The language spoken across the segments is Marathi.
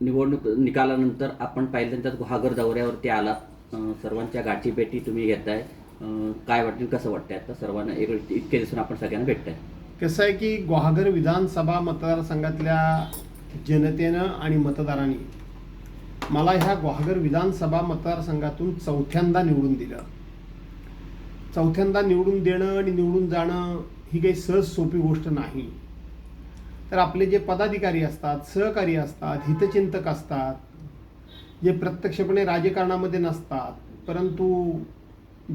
निवडणूक निकालानंतर आपण पाहिलं त्यात गुहागर दौऱ्यावरती आला. सर्वांच्या गाठीभेटी तुम्ही घेताय. काय वाटतं कसं वाटतंय आता? सर्वांना एक इतके दिसून आपण सगळ्यांना भेटताय. कसं आहे की गुहागर विधानसभा मतदारसंघातल्या जनतेनं आणि मतदारांनी मला ह्या गुहागर विधानसभा मतदारसंघातून चौथ्यांदा निवडून दिलं. चौथ्यांदा निवडून देणं आणि निवडून जाणं ही काही सहज सोपी गोष्ट नाही. तर आपले जे पदाधिकारी असतात सहकारी असतात हितचिंतक असतात जे प्रत्यक्षपणे राजकारणामध्ये नसतात परंतु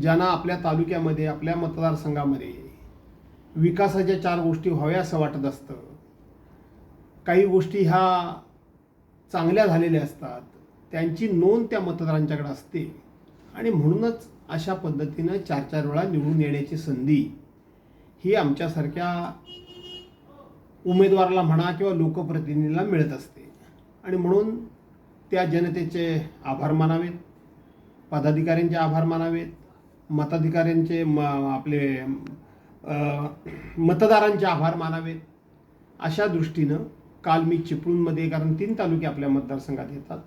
ज्यांना आपल्या तालुक्यामध्ये आपल्या मतदारसंघामध्ये विकासाच्या चार गोष्टी व्हाव्या असं वाटत असतं. काही गोष्टी ह्या चांगल्या झालेल्या असतात. त्यांची नोंद त्या मतदारांच्याकडे असते. आणि म्हणूनच अशा पद्धतीनं चार चार वेळा निवडून येण्याची संधी ही आमच्यासारख्या उमेदवाराला म्हणा किंवा लोकप्रतिनिधीला मिळत असते. आणि म्हणून त्या जनतेचे आभार मानावेत पदाधिकाऱ्यांचे आभार मानावेत मताधिकाऱ्यांचे म आपले मतदारांचे आभार मानावेत. अशा दृष्टीनं काल मी चिपळूणमध्ये कारण तीन तालुके आपल्या मतदारसंघात येतात.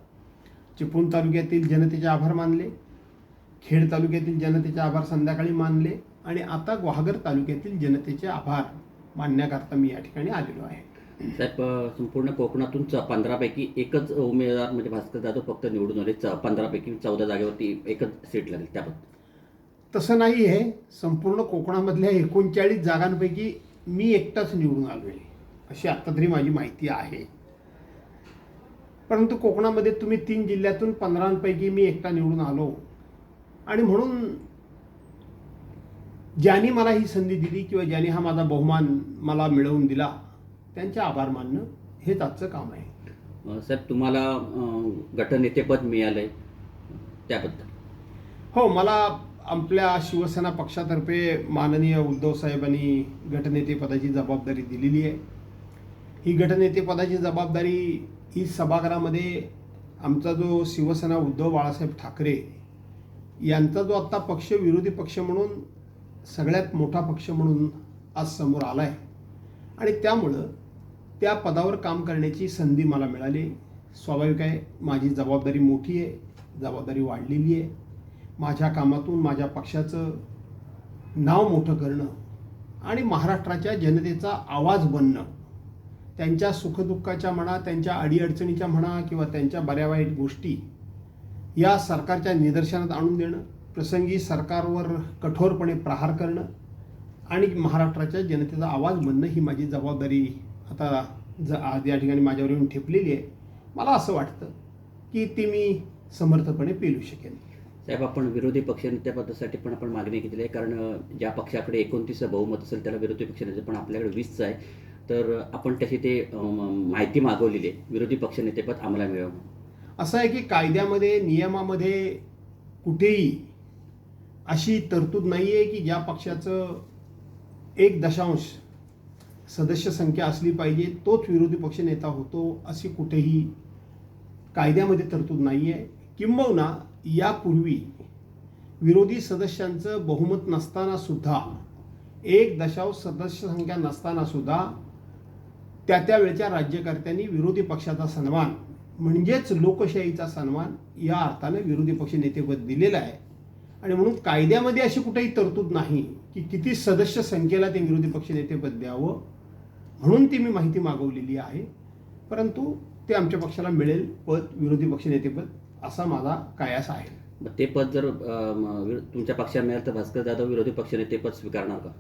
चिपळूण तालुक्यातील जनतेचे आभार मानले खेड तालुक्यातील जनतेचे आभार संध्याकाळी मानले आणि आता ग्वाहागर तालुक्यातील जनतेचे आभार मानण्याकरता मी या ठिकाणी आलेलो आहे. साहेब संपूर्ण कोकणातून पंधरापैकी एकच उमेदवार म्हणजे भास्कर जाधव फक्त निवडून आले. च पंधरापैकी चौदा जागेवरती एकच सीट लागेल त्याबद्दल. तसं नाही आहे. संपूर्ण कोकणामधल्या एकोणचाळीस जागांपैकी मी एकटाच निवडून आलो आहे अशी आत्ता तरी माझी माहिती आहे. परंतु कोकणामध्ये तुम्ही तीन जिल्ह्यातून पंधरांपैकी मी एकटा निवडून आलो. आणि म्हणून ज्यांनी मला ही संधी दिली किंवा ज्यांनी हा माझा बहुमान मला मिळवून दिला त्यांचे आभार मानणं हेच आजचं काम आहे. साहेब तुम्हाला गटनेतेपद मिळालंय त्याबद्दल. हो मला आपल्या शिवसेना पक्षातर्फे माननीय उद्धव साहेबांनी गटनेतेपदाची जबाबदारी दिलेली आहे. ही गटनेतेपदाची जबाबदारी ही सभागृहामध्ये आमचा जो शिवसेना उद्धव बाळासाहेब ठाकरे यांचा जो आत्ता पक्ष विरोधी पक्ष म्हणून सगळ्यात मोठा पक्ष म्हणून आज समोर आला आहे आणि त्यामुळं त्या पदावर काम करण्याची संधी मला मिळाली. स्वाभाविक आहे माझी जबाबदारी मोठी आहे जबाबदारी वाढलेली आहे. माझ्या कामातून माझ्या पक्षाचं नाव मोठं करणं आणि महाराष्ट्राच्या जनतेचा आवाज बनणं. त्यांच्या सुखदुःखाच्या म्हणा त्यांच्या अडीअडचणीच्या म्हणा किंवा त्यांच्या बऱ्या वाईट गोष्टी या सरकारच्या निदर्शनात आणून देणं. प्रसंगी सरकारवर कठोरपणे प्रहार करणं आणि महाराष्ट्राच्या जनतेचा आवाज बनणं ही माझी जबाबदारी आता ज आज या ठिकाणी माझ्यावर येऊन ठेपलेली आहे. मला असं वाटतं की ती मी समर्थपणे पेलू शकेन. साहेब आपण विरोधी पक्षनेतेपदासाठी पण आपण मागणी केलेली आहे. कारण ज्या पक्षाकडे एकोणतीस बहुमत असेल त्याला विरोधी पक्षनेते पण आपल्याकडे वीसचं आहे. तर आपण तशी ते माहिती मागवलेली आहे. विरोधी पक्षनेतेपद आम्हाला मिळवून असं आहे की कायद्यामध्ये नियमामध्ये कुठेही अशी तरतूद नाही आहे की ज्या पक्षाचं एक दशांश सदस्य संख्या असली पाहिजे तोच विरोधी पक्ष नेता होतो अशी कुठेही कायद्यामध्ये तरतूद नाही आहे किंबहुना यापूर्वी विरोधी सदस्यांचं बहुमत नसताना सुद्धा एक दशांश सदस्य संख्या नसताना सुद्धा त्या त्या वेळच्या राज्यकर्त्यांनी विरोधी पक्षाचा सन्मान म्हणजेच लोकशाहीचा सन्मान या अर्थानं विरोधी पक्ष नेतेपद दिलेलं आहे. आणि म्हणून कायद्यामध्ये अशी कुठेही तरतूद नाही की किती सदस्य संख्येला ते विरोधी पक्ष नेतेपद द्यावं म्हणून ती मी माहिती मागवलेली आहे. परंतु ते आमच्या पक्षाला मिळेल पद विरोधी पक्ष नेतेपद असा माझा कायास आहे. ते पद जर तुमच्या पक्षाला मिळालं तर भास्कर जाधव विरोधी पक्षनेतेपद स्वीकारणार का?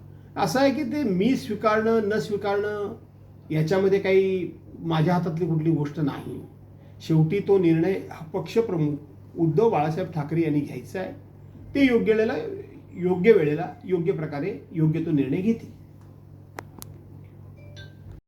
असं आहे की ते मी स्वीकारणं न स्वीकारणं याच्यामध्ये काही माझ्या हातातली कुठली गोष्ट नाही. शेवटी तो निर्णय हा पक्षप्रमुख उद्धव बाळासाहेब ठाकरे यांनी घ्यायचा आहे. ते योग्य वेळेला योग्य वेळेला योग्य प्रकारे योग्य तो निर्णय घेतील.